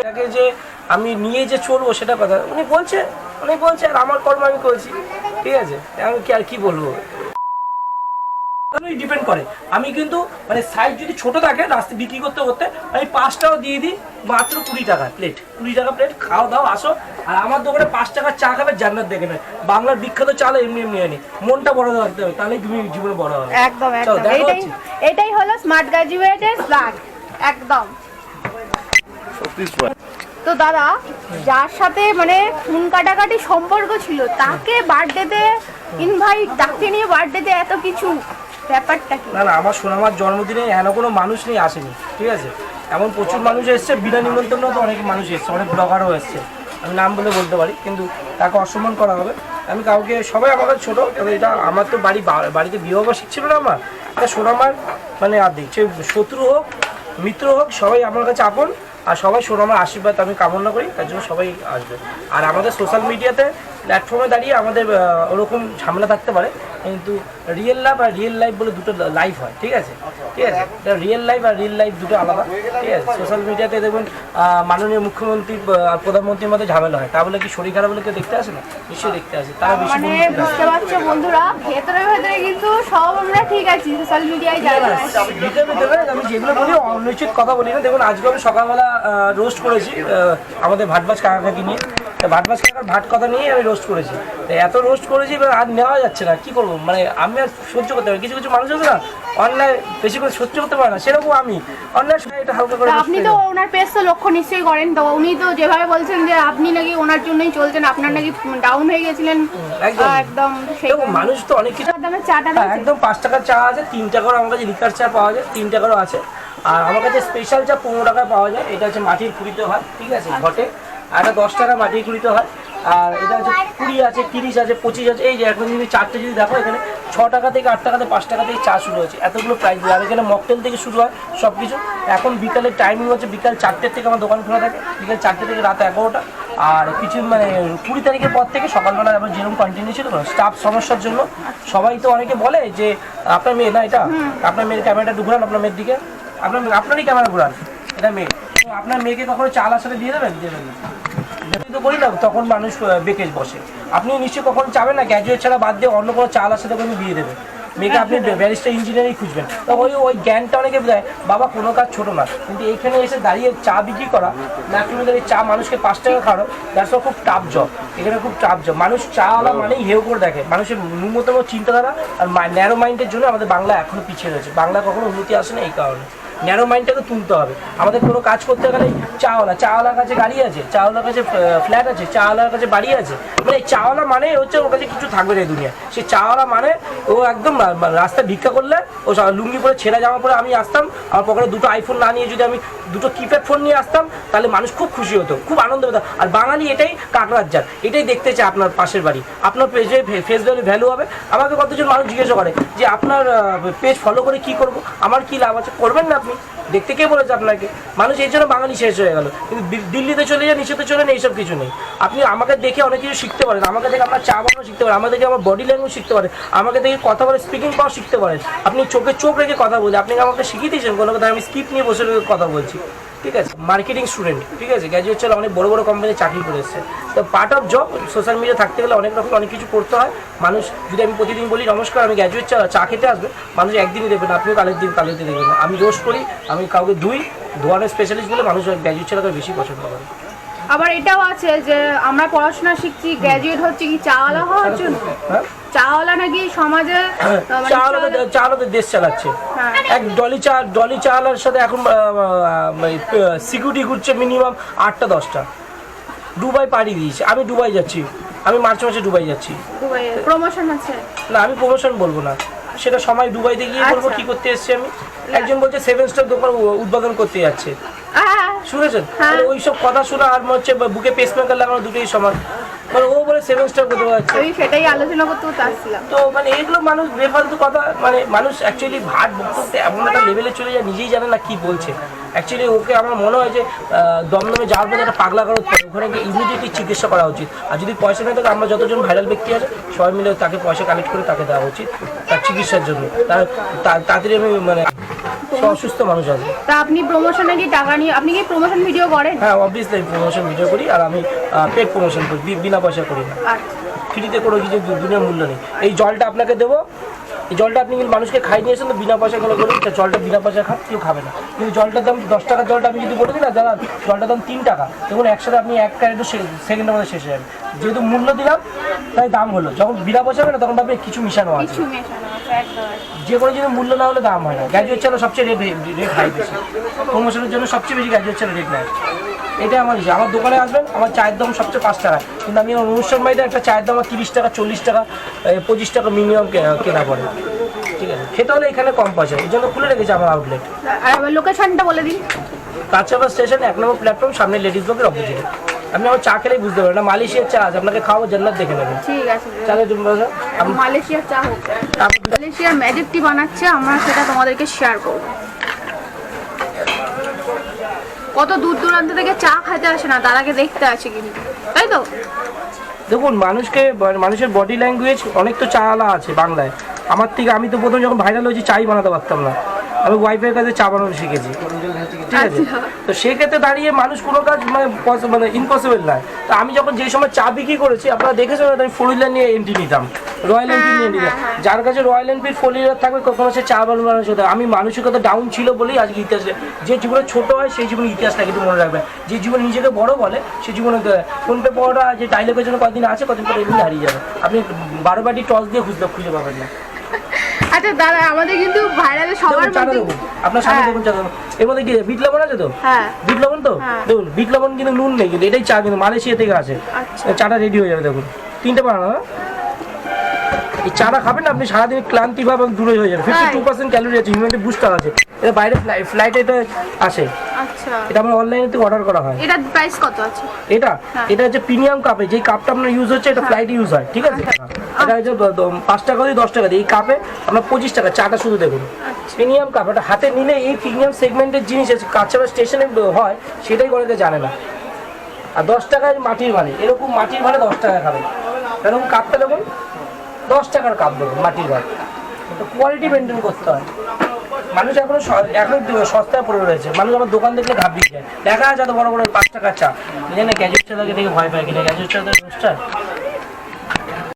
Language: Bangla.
এটাকে যে আমি নিয়ে যে চলবো সেটা কথা। উনি বলছে উনি বলছে আর আমার কর্ম আমি করেছি। ঠিক আছে? আমি কি আর কি বলব? ডিপেন্ড করে। আমি কিন্তু মানে সাইজ যদি ছোট থাকে রাস্তা বিক্রি করতে করতে আমি পাঁচটাও দিয়ে দিই মাত্র কুড়ি টাকা প্লেট কুড়ি টাকা প্লেট খাওয়া দাও আসো। আর আমার দোকানে পাঁচ টাকার চা খাবে জান্নাত দেখে নেয়। বাংলার বিখ্যাত চাল এমনি এমনি আনি। মনটা বড় রাখতে হবে তাহলে তুমি জীবনে বড় হবে। একদম একদম। এটাই হলো স্মার্ট গ্রাজুয়েটের একদম। তো দাদা যার সাথে মানে ফোন কাটাকাটি সম্পর্ক ছিল তাকে বার্থডেতে ইনভাইট তাকে নিয়ে বার্থডেতে এত কিছু ব্যাপারটা কি? না না আমার সোনামার জন্মদিনে এমন কোনো মানুষ নেই আসেনি ঠিক আছে? এমন প্রচুর মানুষ এসছে বিনা নিমন্ত্রণ তো অনেক মানুষ এসছে অনেক ব্লগারও এসছে। আমি নাম বলে বলতে পারি কিন্তু তাকে অসম্মান করা হবে। আমি কাউকে সবাই আমার কাছে ছোটো তবে এটা আমার তো বাড়ি বাড়িতে বিবাহবার্ষিক ছিল না আমার। এটা সোনামার মানে আর্ধেক সে শত্রু হোক মিত্র হোক সবাই আমার কাছে আপন। আর সবাই সোনামার আশীর্বাদ আমি কামনা করি, তার জন্য সবাই আসবে। আর আমাদের সোশ্যাল মিডিয়াতে প্ল্যাটফর্মে দাঁড়িয়ে আমাদের ওরকম ঝামেলা থাকতে পারে কিন্তু রিয়েল লাইফ আর রিয়েল লাইফ বলে দুটো লাইফ হয় ঠিক আছে? ঠিক আছে? রিয়েল লাইফ আর রিয়েল লাইফ দুটো আলাদা ঠিক আছে? সোশ্যাল মিডিয়াতে দেখুন মাননীয় মুখ্যমন্ত্রী আর প্রধানমন্ত্রীর মধ্যে ঝামেলা হয়। তা বলে কি শরীর খারাপ বলে কেউ দেখতে আসে না? নিশ্চয়ই দেখতে আসে তার বেশি মানে বুঝতে পারছ বন্ধুরা ভেতরে ভেতরে কিন্তু সব আমরা ঠিক আছি সোশ্যাল মিডিয়ায় যারা ভিতরে ভিতরে আমি যেগুলো বলি অনুচিত কথা বলি না। দেখুন আজকে আমি সকালবেলা রোস্ট করেছি আমাদের ভাটবাজ কাকা কাকি নিয়ে। তা ভাটবাজ কাকার ভাট কথা নিয়ে আমি রোস্ট করেছি। তো এত রোস্ট করেছি এবার আর নেওয়া যাচ্ছে না কি করব? মানে আমি আর সহ্য করতে পারি কিছু কিছু মানুষ আছে না অন্যায় বেশি করে সহ্য করতে পারে না সেরকম আমি। অন্যায় সময় এটা হালকা করে আপনি তো ওনার পেজ তো লক্ষ্য নিশ্চয়ই করেন। তো উনি তো যেভাবে বলছেন যে আপনি নাকি ওনার জন্যই চলছেন আপনার নাকি ডাউন হয়ে গেছিলেন। একদম। একদম সেই মানুষ তো অনেক কিছু দামে চাটা হ্যাঁ, একদম পাঁচ টাকার চা আছে তিন টাকারও আমার কাছে লিকার চা পাওয়া যায় তিন টাকারও আছে। আর আমার কাছে স্পেশাল চা পনেরো টাকায় পাওয়া যায় এটা হচ্ছে মাটির কুড়িতে হয় ঠিক আছে ঘটে। এটা দশ টাকা মাটির কুড়িতে হয়। আর এটা হচ্ছে কুড়ি আছে তিরিশ আছে পঁচিশ আছে এই যে এখন যদি চারটে যদি দেখো এখানে ছ টাকা থেকে আট টাকাতে পাঁচ টাকা থেকে চা শুরু হয়েছে। এতগুলো প্রাইস আর এখানে মকটেল থেকে শুরু হয় সব কিছু এখন বিকালের টাইমিং হচ্ছে বিকাল চারটের থেকে আমার দোকান খোলা থাকে। বিকাল চারটে থেকে রাত এগারোটা। আর কিছু মানে কুড়ি তারিখের পর থেকে সকালবেলা আবার যেরকম কন্টিনিউ ছিল স্টাফ সমস্যার জন্য। সবাই তো অনেকে বলে যে আপনার মেয়ে না এটা? আপনার মেয়ের ক্যামেরাটা একটু ঘুরান আপনার মেয়ের দিকে। আপনার আপনারই ক্যামেরা ঘুরান। এটা মেয়ে। আপনার মেয়েকে কখনো চাল আসাতে দিয়ে দেবেন? দেবেন তো করি না তখন মানুষ বেঁকে বসে। আপনি নিশ্চয়ই কখনো চাবেন না গ্র্যাজুয়েট ছাড়া বাদ দিয়ে অন্য কোনো চাল আসাতে কোনো বিয়ে দেবে মেয়েকে আপনি ব্যারিস্টার ইঞ্জিনিয়ারিং খুঁজবেন। তো ওই ওই জ্ঞানটা অনেকে দেয় বাবা কোনো কাজ ছোট না। কিন্তু এইখানে এসে দাঁড়িয়ে চা বিক্রি করা ন্যাশনাল দাঁড়িয়ে চা মানুষকে পাঁচ টাকা খাওয়ানো দ্যাটস খুব টাফ জব এখানে খুব টাফ জব মানুষ চাওয়ালা মানেই হেউ করে দেখে। মানুষের ন্যূনতম চিন্তাধারা আর ন্যারো মাইন্ডের জন্য আমাদের বাংলা এখনও পিছিয়ে রয়েছে। বাংলা কখনো উন্নতি আসে না এই কারণে। ন্যারো মাইন্ডটাকে তুলতে হবে। আমাদের কোনো কাজ করতে গেলে চাওয়ালা চাওয়ালার কাছে গাড়ি আছে চাওয়ালার কাছে ফ্ল্যাট আছে চাওয়ালার কাছে বাড়ি আছে। মানে চাওয়ালা মানে হচ্ছে ওর কাছে কিছু থাকবে না এই দুনিয়া সে চাওয়ালা মানে ও একদম রাস্তায় ভিক্ষা করলে ও লুঙ্গি পরে, ছেঁড়া জামা পরে আমি আসতাম, আমার পকেটে দুটো আইফোন না নিয়ে যদি আমি দুটো কিপ্যাড ফোন নিয়ে আসতাম, তাহলে মানুষ খুব খুশি হতো, খুব আনন্দ পেত। আর বাঙালি এটাই কাকড়ার জাত, এটাই দেখতে চায় আপনার পাশের বাড়ি। আপনার পেজে ফেস ভ্যালু ভ্যালু হবে। আমাকে কতজন মানুষ জিজ্ঞাসা করে যে আপনার পেজ ফলো করে কি করব? আমার কি লাভ আছে? করবেন না আপনি? দেখতে কে বলেছে আপনাকে? মানুষ এই জন্য বাঙালি শেষ হয়ে গেল। কিন্তু দিল্লিতে চলে যায় নিচেতে চলে যান, এইসব কিছু নেই। আপনি আমাকে দেখে অনেক কিছু শিখতে পারেন। আমাকে দেখে আপনার চা বানানো শিখতে পারেন। আমাকে দেখে আমার বডি ল্যাঙ্গুয়েজ শিখতে পারেন। আমাকে দেখে কথা বলে স্পিকিং পাওয়ার শিখতে পারেন। আপনি চোখে চোখ রেখে কথা বলি আপনি আমাকে শিখিয়ে দিয়েছেন কোনো কথা, আমি স্কিপ নিয়ে বসে কথা বলছি। ঠিক আছে? মার্কেটিং স্টুডেন্ট ঠিক আছে? গ্র্যাজুয়েট ছেলে অনেক বড় বড় কোম্পানি চাকরি করে এসছে তো part of job social media থাকতে গেলে অনেক রকম অনেক কিছু করতে হয়। মানুষ, যদি আমি প্রতিদিন বলি, নমস্কার, আমি গ্র্যাজুয়েট চা চা খেতে আসবে। মানুষ একদিনই দেবে না, আপনিও কালের দিন কালের দিন দেখবেন আমি রোস্ট করি, আমি কাউকে দুই ধোয়ানোর স্পেশালিস্ট বলে মানুষ গ্র্যাজুয়েট ছেলেকে বেশি পছন্দ করে। আবার এটাও আছে যে আমরা পড়াশোনা শিখছি গ্র্যাজুয়েট হচ্ছে কি চাওয়ালা হওয়ার জন্য? হ্যাঁ? চাওয়ালা নাকি সমাজে আহ, মানে চাওয়ালা- দেশ চালাচ্ছে। হ্যাঁ। এক ডলি চা ডলি চা আলার সাথে এখন সিকিউরিটি ঘুরছে মিনিমাম আটটা দশটা। দুবাই পাড়ি দিয়েছে। আমি দুবাই যাচ্ছি। আমি মার্চ মাসে দুবাই যাচ্ছি। প্রমোশন আছে? না আমি প্রমোশন বলব না। সেটা সময় দুবাইতে গিয়ে বলব আচ্ছা। কি করতে এসেছি আমি? একজন বলছে সেভেন স্টার দোকান উদ্বোধন করতে যাচ্ছে। হ্যাঁ শুনেছেন? ওই সব কথা শুনে আর মনে হচ্ছে বুকে পেসমেকার লাগানো দুটোই সমান। মানে ও বলে সেভেন স্টার করতে যাচ্ছে আমি সেটাই আলোচনা করতে করতে তো মানে এগুলো মানুষ বেফালতু কথা মানে মানুষ অ্যাকচুয়ালি ভাট বক্তব্য এমন একটা লেভেলে চলে যায় নিজেই জানে না কি বলছে। অ্যাকচুয়ালি ওকে আমার মনে হয় যে দমদমে যাওয়ার পরে একটা পাগলা করো ওখানে গিয়ে ইমিডিয়েটলি চিকিৎসা করা উচিত। আর যদি পয়সা না থাকে আমরা যতজন ভাইরাল ব্যক্তি আছে সবাই মিলে তাকে পয়সা কালেক্ট করে তাকে দেওয়া উচিত তার চিকিৎসার জন্য। তার তাড়াতাড়ি আমি মানে অসুস্থ মানুষ আছে। তা আপনি প্রমোশনে কি টাকা নিয়ে আপনি কি প্রমোশন ভিডিও করেন? হ্যাঁ অবভিয়াসলি প্রমোশন ভিডিও করি আর আমি পেড প্রমোশন করি বিনা পয়সা করি না। আচ্ছা। ফ্রিতে কোনো কিছু দুনিয়ার মূল্য নেই। এই জলটা আপনাকে দেবো। এই জলটা আপনি কিন্তু মানুষকে খাই নিয়ে তো বিনা পয়সা করে তা জলটা বিনা পয়সা খান কেউ খাবে না। কিন্তু জলটার দাম দশ টাকার জলটা আমি যদি বলে দিই না দাদা জলটার দাম তিন টাকা। দেখুন একসাথে আপনি এক ক্যারেটও সেকেন্ডের মধ্যে শেষ হয়ে যাবে। যেহেতু মূল্য দিলাম তাই দাম হলো। যখন বিনা পয়সা হবে না তখন ভাববে কিছু মিশানো আছে। যে কোনো জিনিস মূল্য না হলে দাম হয় না। গ্র্যাজুয়েট চালের সবচেয়ে রেট রেট হাই বেশি। প্রমোশনের জন্য সবচেয়ে বেশি গ্র্যাজুয়েট চালের রেট নেয়। এটা আমার ইচ্ছে আমার দোকানে আসবেন আমার চায়ের দাম সবচেয়ে পাঁচ টাকা। কিন্তু আমি অনুষ্ঠান বাড়িতে একটা চায়ের দাম আমার তিরিশ টাকা চল্লিশ টাকা পঁচিশ টাকা মিনিমাম কেনা পড়ে। ঠিক আছে? খেতে হলে এখানে কম পয়সা। এই জন্য খুলে রেখেছি আমার আউটলেট লোকেশনটা বলে দিন। কাছাপা স্টেশন এক নম্বর প্ল্যাটফর্ম সামনে লেডিস ব্লকের অপোজিটে আপনি আমার চা খেলেই বুঝতে পারবেন। না মালয়েশিয়ার চা আছে আপনাকে খাওয়াবো জান্নাত দেখে নেবেন। ঠিক আছে। চালের জন্য মালয়েশিয়ার চা হোক। মালয়েশিয়ার ম্যাজিক টি বানাচ্ছে আমরা সেটা তোমাদেরকে শেয়ার করব। কত দূর দূরান্ত থেকে চা খাইতে আসে না তারাকে দেখতে আসে কিন্তু। তাই তো? দেখুন মানুষকে মানুষের বডি ল্যাঙ্গুয়েজ অনেক তো চালা আছে বাংলায়। আমার থেকে আমি তো প্রথম যখন ভাইরাল হয়েছি চাই বানাতে পারতাম না। আমি ওয়াইফের কাছে চা বানানো শিখেছি। ঠিক আছে? আচ্ছা। তো সেক্ষেত্রে দাঁড়িয়ে মানুষ কোনো কাজ মানে মানে ইম্পসিবল নয়। তো আমি যখন যে সময় চা বিক্রি করেছি আপনারা দেখেছেন আমি ফোর হুইলার নিয়ে এন্ট্রি নিতাম। রয়্যাল এনফিল্ড নিয়ে নিতাম। যার কাছে রয়্যাল এনফিল্ড ফোর হুইলার থাকবে কখনো সে চা বানানো মানুষ হতে আমি মানসিকতা ডাউন ছিল বলেই আজকে ইতিহাস যে জীবনে ছোট হয় সেই জীবনে ইতিহাসটা কিন্তু মনে রাখবে। যে জীবন নিজেকে বড় বলে সেই জীবনে ফোন পে পাওয়াটা যে ডাইলগের জন্য কদিন আছে কদিন পরে এমনি হারিয়ে যাবে। আপনি বারো বাটি টস দিয়ে খুঁজতে খুঁজে পাবেন না। আচ্ছা দাদা আমাদের কিন্তু ভাইরালে সবার মধ্যে আপনার সামনে হ্যাঁ। দেখুন চা দেখুন এর মধ্যে কি বিট লবণ আছে তো? হ্যাঁ। বিট লবণ তো? হ্যাঁ। দেখুন বিট লবণ কিন্তু নুন নেই কিন্তু এটাই চা কিন্তু মালয়েশিয়া থেকে আচ্ছা। চাটা রেডি হয়ে যাবে দেখুন। তিনটে বানানো হ্যাঁ? এই চাটা খাবেন আপনি সারাদিন ক্লান্তি ভাব দূরে হয়ে যাবে ফিফটি টু পার্সেন্ট ক্যালোরি আছে হিউম্যানিটি বুস্টার আছে। এটা বাইরে ফ্লাইটে এটা আসে। আচ্ছা। এটা আমার অনলাইনে থেকে অর্ডার করা হয়। এটার প্রাইস কত আছে? এটা। এটা হচ্ছে প্রিমিয়াম কাপে যেই কাপটা আপনার ইউজ হচ্ছে এটা ফ্লাইট ইউজ হয় ঠিক আছে? এটা হচ্ছে পাঁচ টাকা দিয়ে দশ টাকা দিয়ে। এই কাপে আপনার পঁচিশ টাকা চাটা শুধু দেখুন। প্রিমিয়াম কাপ এটা হাতে নিলে এই প্রিমিয়াম সেগমেন্টের জিনিস আছে কাছাড়া স্টেশনে হয় সেটাই অনেকে জানে না। আর দশ টাকায় মাটির ভাড়ে এরকম মাটির ভাড়ে দশ টাকা খাবে। এরকম কাপটা দেখুন দশ টাকার কাপ দেখুন মাটির ভাড়। কোয়ালিটি মেনটেন করতে হয়। মানুষ এখনও এখনও সস্তায় পড়ে রয়েছে। মানুষ আমার দোকান দেখলে ঘাবড়িয়ে যায়। দেখা এত বড় বড় পাঁচ টাকার চা। জানে গ্যাজেট চালাকে দেখে ভয় পায় কিনা। গ্যাজেট চালাতে রোস্টার